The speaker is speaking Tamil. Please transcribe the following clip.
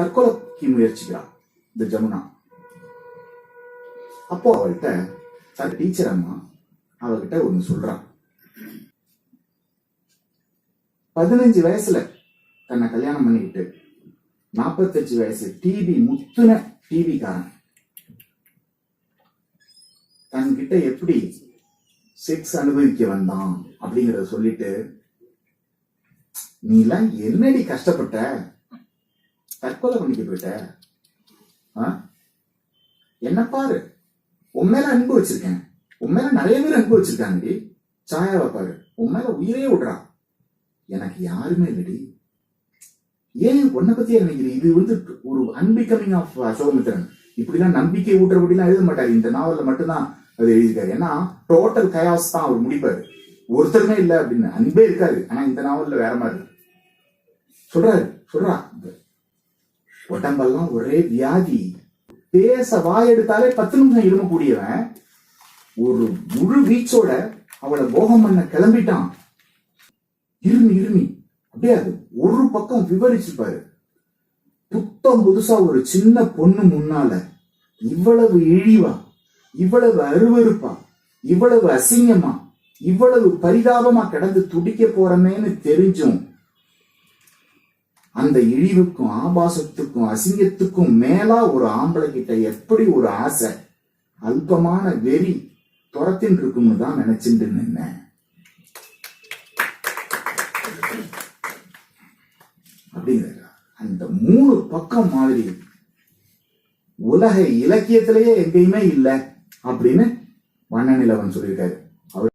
தற்கொலைக்கு முயற்சிக்கிறான் இந்த ஜமுனா. அப்போ அவள்கிட்ட தன் டீச்சர் அம்மா அவகிட்ட ஒண்ணு சொல்றான். பதினஞ்சு வயசுல தன்னை கல்யாணம் பண்ணிக்கிட்டு நாற்பத்தஞ்சு வயசு டிவி முத்துன டிவி காரன். தன்கிட்ட எப்படி செக்ஸ் அனுபவிக்க வந்தான்? அப்படிங்கறத சொல்லிட்டு நீ எல்லாம் என்னடி கஷ்டப்பட்ட? தற்கொலை பண்ணிக்க போயிட்ட. ஆ? என்ன பாரு. உண்மையில அன்பு வச்சிருக்கேன். உன் மேல நிறைய பேர் அன்பு வச்சிருக்காங்கடி. சாயாவை பாரு. உன் மேல உயிரே விடுறா. எனக்கு யாருமே இல்லடி. ஏன் உன்னை பத்தி நினைக்கிறேன் இது வந்து ஒரு அன்பிகமிங் ஆஃப் அசோகமித்திரன் இப்படிலாம் நம்பிக்கை ஊட்டுறபடிலாம் எழுத மாட்டாரு. இந்த நாவல்ல மட்டும்தான் அது எழுதியிருக்காரு. ஏன்னா டோட்டல் கயாஸ் தான் அவர் முடிப்பாரு. ஒருத்தருமே இல்லை அப்படின்னு. அன்பே இருக்காது. ஆனா இந்த நாவல்ல வேற மாதிரி. சொல்றாரு. சொல்றா. உடம்பெல்லாம் ஒரே வியாதி. பேச வாயெடுத்தாலே பத்து நிமிஷம் இருமக்கூடியவன் ஒரு முழு வீச்சோட அவளை போகம் பண்ண கிளம்பிட்டான். இருமி இருமி. அப்படியே அது ஒரு பக்கம் விவரிச்சுப்பாரு புத்தம் புதுசா ஒரு சின்ன பொண்ணு முன்னால இவ்வளவு இழிவா இவ்வளவு அருவருப்பா இவ்வளவு அசிங்கமா இவ்வளவு பரிதாபமா கிடந்து துடிக்க போறமேன்னு தெரிஞ்சும் அந்த இழிவுக்கும் ஆபாசத்துக்கும் அசிங்கத்துக்கும் மேலா ஒரு ஆம்பளை கிட்ட எப்படி ஒரு ஆசை அல்பமான வெறி துரத்தின் இருக்கும்னு தான் நினைச்சிட்டு நின்னேன். அப்படிங்கிற அந்த மூணு பக்கம் மாதிரி உலக இலக்கியத்திலேயே எங்கேயுமே இல்லை அப்படின்னு வண்ணநிலவன் சொல்லியிருக்காரு.